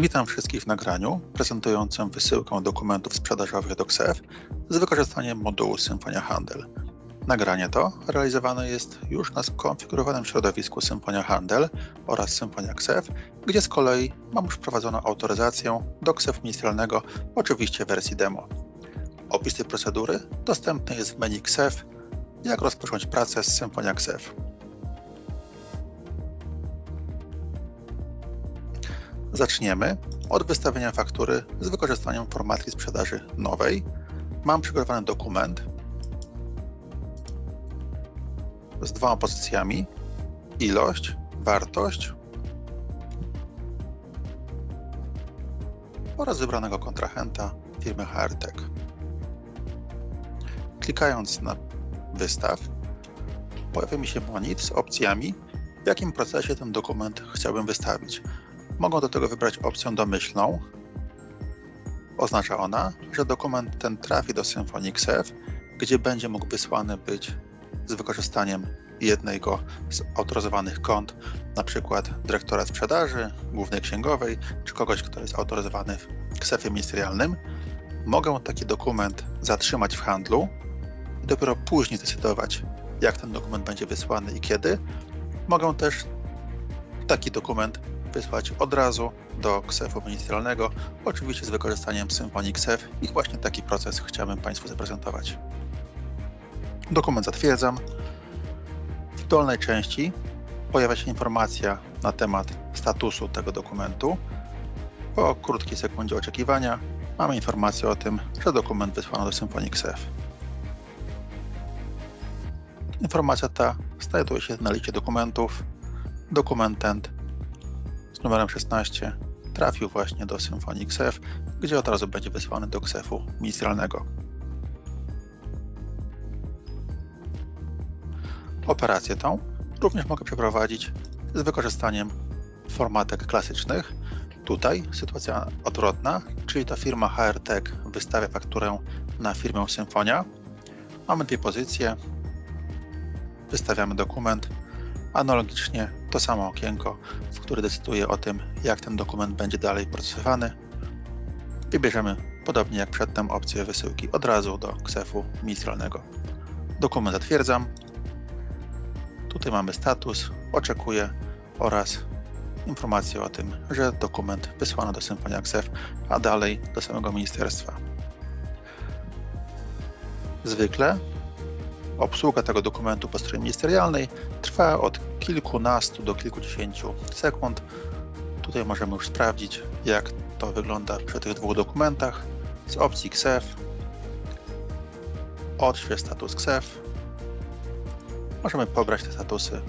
Witam wszystkich w nagraniu prezentującym wysyłkę dokumentów sprzedażowych do KSEF z wykorzystaniem modułu Symfonia Handel. Nagranie to realizowane jest już na skonfigurowanym środowisku Symfonia Handel oraz Symfonia KSEF, gdzie z kolei mam już wprowadzoną autoryzację do KSEF ministerialnego, oczywiście w wersji demo. Opis tej procedury dostępny jest w menu KSEF, jak rozpocząć pracę z Symfonia KSEF. Zaczniemy od wystawienia faktury z wykorzystaniem formatki sprzedaży nowej. Mam przygotowany dokument z dwoma pozycjami: ilość, wartość oraz wybranego kontrahenta firmy HRTech. Klikając na wystaw, pojawia mi się monit z opcjami, w jakim procesie ten dokument chciałbym wystawić. Mogą do tego wybrać opcję domyślną. Oznacza ona, że dokument ten trafi do Symfony XF, gdzie będzie mógł wysłany być z wykorzystaniem jednego z autoryzowanych kont, np. dyrektora sprzedaży, głównej księgowej, czy kogoś, kto jest autoryzowany w KSEF-ie ministerialnym. Mogę taki dokument zatrzymać w handlu i dopiero później zdecydować, jak ten dokument będzie wysłany i kiedy. Mogę też taki dokument wysłać od razu do KSEF-u ministerialnego, oczywiście z wykorzystaniem Symfony KSEF i właśnie taki proces chciałbym Państwu zaprezentować. Dokument zatwierdzam. W dolnej części pojawia się informacja na temat statusu tego dokumentu. Po krótkiej sekundzie oczekiwania mamy informację o tym, że dokument wysłano do Symfony KSEF. Informacja ta znajduje się na liście dokumentów. Dokument ten numerem 16 trafił właśnie do Symfonii KSEF, gdzie od razu będzie wysłany do KSEF-u ministerialnego. Operację tą również mogę przeprowadzić z wykorzystaniem formatek klasycznych. Tutaj sytuacja odwrotna, czyli to firma HRTech wystawia fakturę na firmę Symfonia. Mamy dwie pozycje. Wystawiamy dokument, Analogicznie to samo okienko, w które decyduje o tym, jak ten dokument będzie dalej procesowany. Wybierzemy, podobnie jak przedtem, opcję wysyłki od razu do KSEF-u ministerialnego. Dokument zatwierdzam. Tutaj mamy status, oczekuję oraz informację o tym, że dokument wysłano do Symfonia KSEF, a dalej do samego ministerstwa. Zwykle Obsługa tego dokumentu po stronie ministerialnej trwa od kilkunastu do kilkudziesięciu sekund. Tutaj możemy już sprawdzić, jak to wygląda przy tych dwóch dokumentach. Z opcji KSEF, odśwież status KSEF. Możemy pobrać te statusy,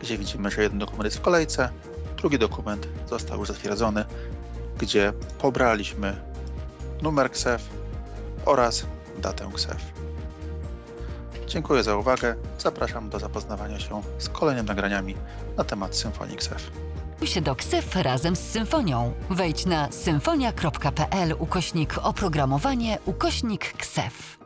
gdzie widzimy, że jeden dokument jest w kolejce, drugi dokument został już zatwierdzony, gdzie pobraliśmy numer KSEF oraz datę KSEF. Dziękuję za uwagę. Zapraszam do zapoznawania się z kolejnymi nagraniami na temat Symfonii XF. się do KSEF razem z Symfonią. Wejdź na symfonia.pl ukośnik oprogramowanie ukośnik KSEF.